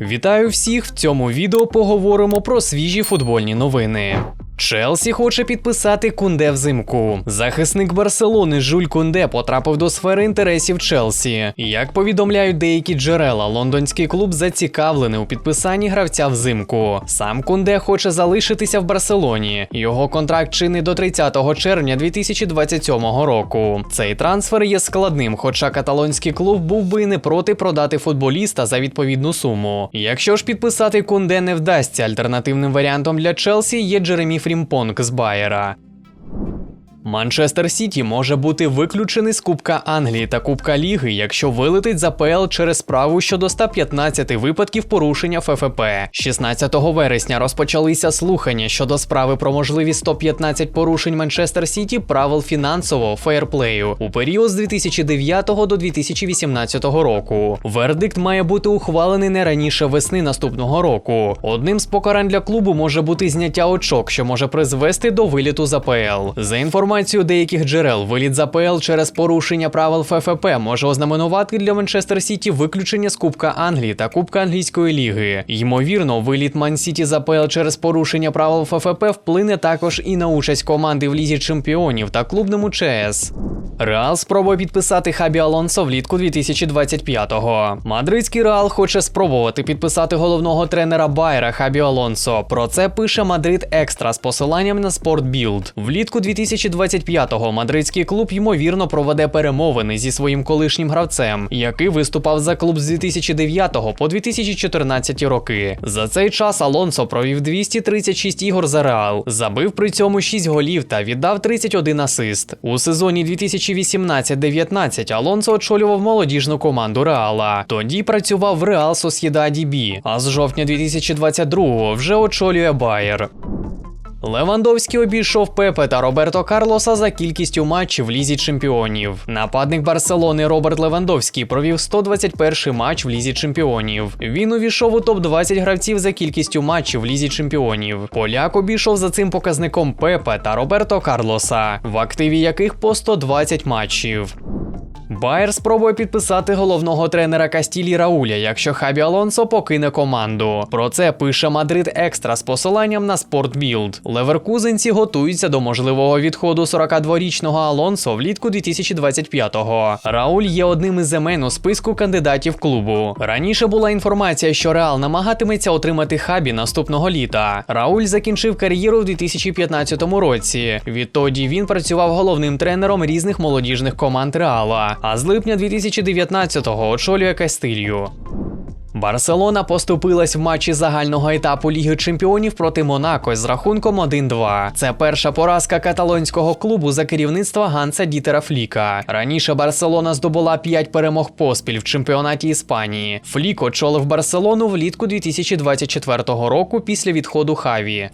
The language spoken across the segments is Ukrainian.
Вітаю всіх! В цьому відео поговоримо про свіжі футбольні новини. Челсі хоче підписати Кунде взимку. Захисник Барселони Жуль Кунде потрапив до сфери інтересів Челсі. Як повідомляють деякі джерела, лондонський клуб зацікавлений у підписанні гравця взимку. Сам Кунде хоче залишитися в Барселоні. Його контракт чинний до 30 червня 2027 року. Цей трансфер є складним, хоча каталонський клуб був би не проти продати футболіста за відповідну суму. Якщо ж підписати Кунде не вдасться, альтернативним варіантом для Челсі є Джеремі Фрімпонг з Байера. Манчестер Сіті може бути виключений з Кубка Англії та Кубка Ліги, якщо вилетить за ПЛ через справу щодо 115 випадків порушення ФФП. 16 вересня розпочалися слухання щодо справи про можливість 115 порушень Манчестер Сіті правил фінансового фейерплею у період з 2009 до 2018 року. Вердикт має бути ухвалений не раніше весни наступного року. Одним з покарань для клубу може бути зняття очок, що може призвести до виліту з АПЛ. За інформацією деяких джерел, виліт з АПЛ через порушення правил ФФП може ознаменувати для Манчестер Сіті виключення з Кубка Англії та Кубка Англійської ліги. Ймовірно, виліт Ман Сіті з АПЛ через порушення правил ФФП вплине також і на участь команди в лізі чемпіонів та клубному ЧС. Реал спробує підписати Хабі Алонсо влітку 2025-го. Мадридський Реал хоче спробувати підписати головного тренера Байера Хабі Алонсо. Про це пише Мадрид Екстра з посиланням на Спортбілд. Влітку 2025-го мадридський клуб ймовірно проведе перемовини зі своїм колишнім гравцем, який виступав за клуб з 2009 по 2014 роки. За цей час Алонсо провів 236 ігор за Реал, забив при цьому 6 голів та віддав 31 асист. У сезоні 2018-19 Алонсо очолював молодіжну команду Реала. Тоді працював в Реал Сосєдаді Бі, а з жовтня 2022-го вже очолює Байер. Левандовський обійшов Пепе та Роберто Карлоса за кількістю матчів в лізі чемпіонів. Нападник Барселони Роберт Левандовський провів 121 матч в лізі чемпіонів. Він увійшов у топ 20 гравців за кількістю матчів в лізі чемпіонів. Поляк обійшов за цим показником Пепе та Роберто Карлоса, в активі яких по 120 матчів. Байер спробує підписати головного тренера Кастілі Рауля, якщо Хабі Алонсо покине команду. Про це пише Мадрид Екстра з посиланням на Спортбілд. Леверкузенці готуються до можливого відходу 42-річного Алонсо влітку 2025-го. Рауль є одним із імен у списку кандидатів клубу. Раніше була інформація, що Реал намагатиметься отримати хабі наступного літа. Рауль закінчив кар'єру в 2015 році. Відтоді він працював головним тренером різних молодіжних команд Реала а з липня 2019-го очолює Кастилью. Барселона поступилась в матчі загального етапу Ліги Чемпіонів проти Монако з рахунком 1-2. Це перша поразка каталонського клубу за керівництва Ганса Дітера Фліка. Раніше Барселона здобула 5 перемог поспіль в чемпіонаті Іспанії. Флік очолив Барселону влітку 2024 року після відходу Хаві.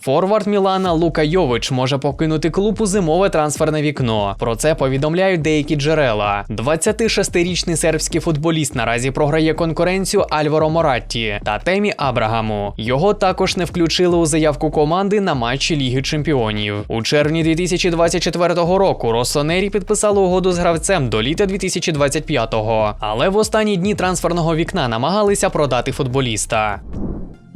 Форвард Мілана Лука Йович може покинути клуб у зимове трансферне вікно. Про це повідомляють деякі джерела. 26-річний сербський футболіст наразі програє конкуренцію Альваро Моратті та Темі Абрагаму. Його також не включили у заявку команди на матчі Ліги Чемпіонів. У червні 2024 року Росонері підписали угоду з гравцем до літа 2025-го. Але в останні дні трансферного вікна намагалися продати футболіста.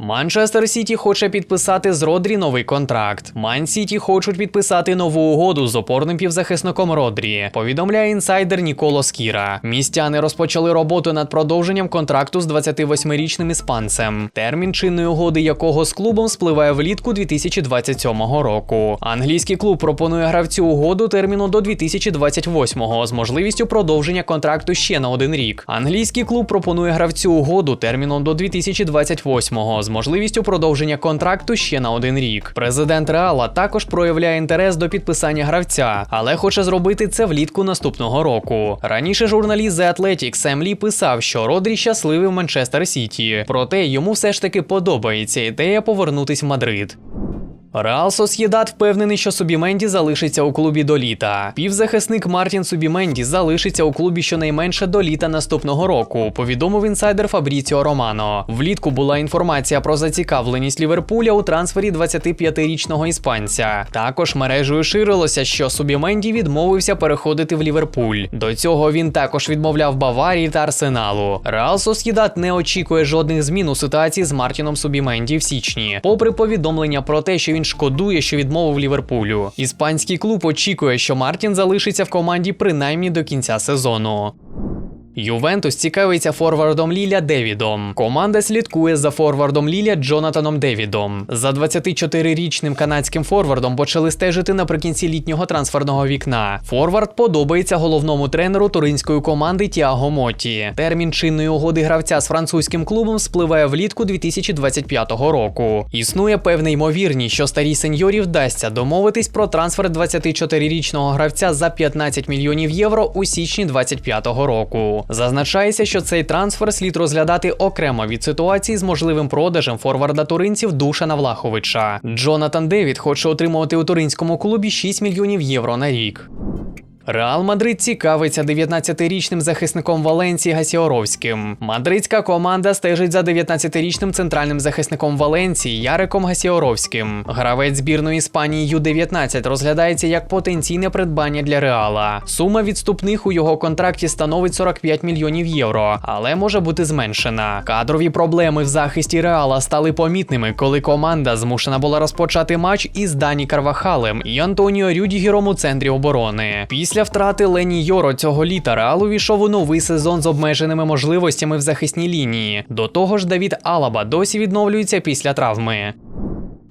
Манчестер Сіті хоче підписати з Родрі новий контракт. Ман Сіті хочуть підписати нову угоду з опорним півзахисником Родрі. Повідомляє інсайдер Ніколо Скіра. Містяни розпочали роботу над продовженням контракту з 28-річним іспанцем, термін чинної угоди якого з клубом спливає влітку 2027 року. Англійський клуб пропонує гравцю угоду терміну до 2028 з можливістю продовження контракту ще на один рік. Англійський клуб пропонує гравцю угоду терміном до 2028 з можливістю продовження контракту ще на один рік. Президент Реала також проявляє інтерес до підписання гравця, але хоче зробити це влітку наступного року. Раніше журналіст The Athletic Сем Лі писав, що Родрі щасливий в Манчестер Сіті, проте йому все ж таки подобається ідея повернутись в Мадрид. Реал Сосєдат впевнений, що Субіменді залишиться у клубі до літа. Півзахисник Мартін Субіменді залишиться у клубі щонайменше до літа наступного року. Повідомив інсайдер Фабріціо Романо. Влітку була інформація про зацікавленість Ліверпуля у трансфері 25-річного іспанця. Також мережею ширилося, що Субіменді відмовився переходити в Ліверпуль. До цього він також відмовляв Баварії та Арсеналу. Реал Сосєдат не очікує жодних змін у ситуації з Мартіном Субіменді в січні, попри повідомлення про те, що він шкодує, що відмовив Ліверпулю. Іспанський клуб очікує, що Мартін залишиться в команді принаймні до кінця сезону. Ювентус цікавиться форвардом Ліля Девідом. Команда слідкує за форвардом Ліля Джонатаном Девідом. За 24-річним канадським форвардом почали стежити наприкінці літнього трансферного вікна. Форвард подобається головному тренеру туринської команди Тіаго Моті. Термін чинної угоди гравця з французьким клубом спливає влітку 2025 року. Існує певна ймовірність, що старій сеньорі вдасться домовитись про трансфер 24-річного гравця за 15 мільйонів євро у січні 2025 року. Зазначається, що цей трансфер слід розглядати окремо від ситуації з можливим продажем форварда туринців Душана Влаховича. Джонатан Девід хоче отримувати у туринському клубі 6 мільйонів євро на рік. Реал Мадрид цікавиться 19-річним захисником Валенції Гасіоровським. Мадридська команда стежить за 19-річним центральним захисником Валенції Яриком Гасіоровським. Гравець збірної Іспанії Ю-19 розглядається як потенційне придбання для Реала. Сума відступних у його контракті становить 45 мільйонів євро, але може бути зменшена. Кадрові проблеми в захисті Реала стали помітними, коли команда змушена була розпочати матч із Дані Карвахалем і Антоніо Рюдігером у центрі оборони. Після втрати Лені Йоро цього літа Реал увійшов у новий сезон з обмеженими можливостями в захисній лінії. До того ж, Давід Алаба досі відновлюється після травми.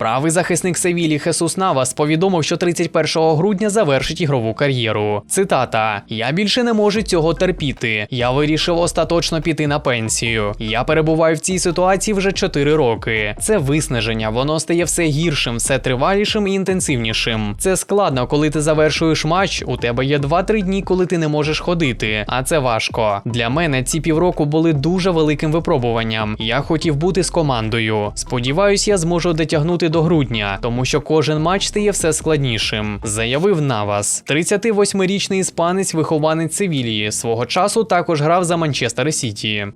Правий захисник Севілі Хесус Навас повідомив, що 31 грудня завершить ігрову кар'єру. Цитата: Я більше не можу цього терпіти. Я вирішив остаточно піти на пенсію. Я перебуваю в цій ситуації вже 4 роки. Це виснаження, воно стає все гіршим, все тривалішим і інтенсивнішим. Це складно, коли ти завершуєш матч. У тебе є 2-3 дні, коли ти не можеш ходити. А це важко. Для мене ці півроку були дуже великим випробуванням. Я хотів бути з командою. Сподіваюсь, я зможу дотягнути до грудня, тому що кожен матч стає все складнішим, заявив Навас. 38-річний іспанець, вихованець Севілії, свого часу також грав за Манчестер Сіті.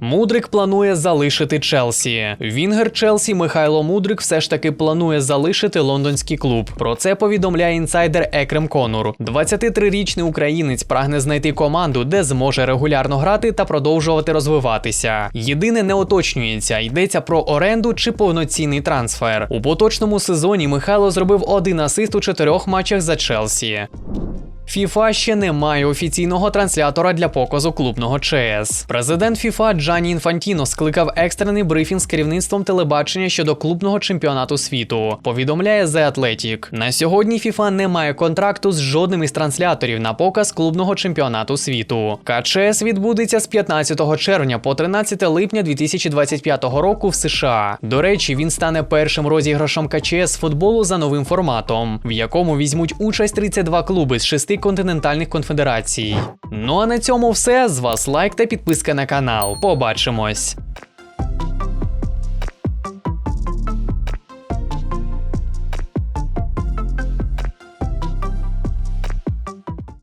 Мудрик планує залишити Челсі. Вінгер Челсі Михайло Мудрик все ж таки планує залишити лондонський клуб. Про це повідомляє інсайдер Екрем Конур. 23-річний українець прагне знайти команду, де зможе регулярно грати та продовжувати розвиватися. Єдине не уточнюється, йдеться про оренду чи повноцінний трансфер. У поточному сезоні Михайло зробив один асист у чотирьох матчах за Челсі. FIFA ще не має офіційного транслятора для показу клубного ЧС. Президент FIFA Джані Інфантіно скликав екстрений брифінг з керівництвом телебачення щодо клубного чемпіонату світу. Повідомляє The Athletic. На сьогодні FIFA не має контракту з жодним із трансляторів на показ клубного чемпіонату світу. КЧС відбудеться з 15 червня по 13 липня 2025 року в США. До речі, він стане першим розіграшом КЧС футболу за новим форматом, в якому візьмуть участь 32 клуби з шести континентальних конфедерацій. Ну а на цьому все. З вас лайк та підписка на канал. Побачимось.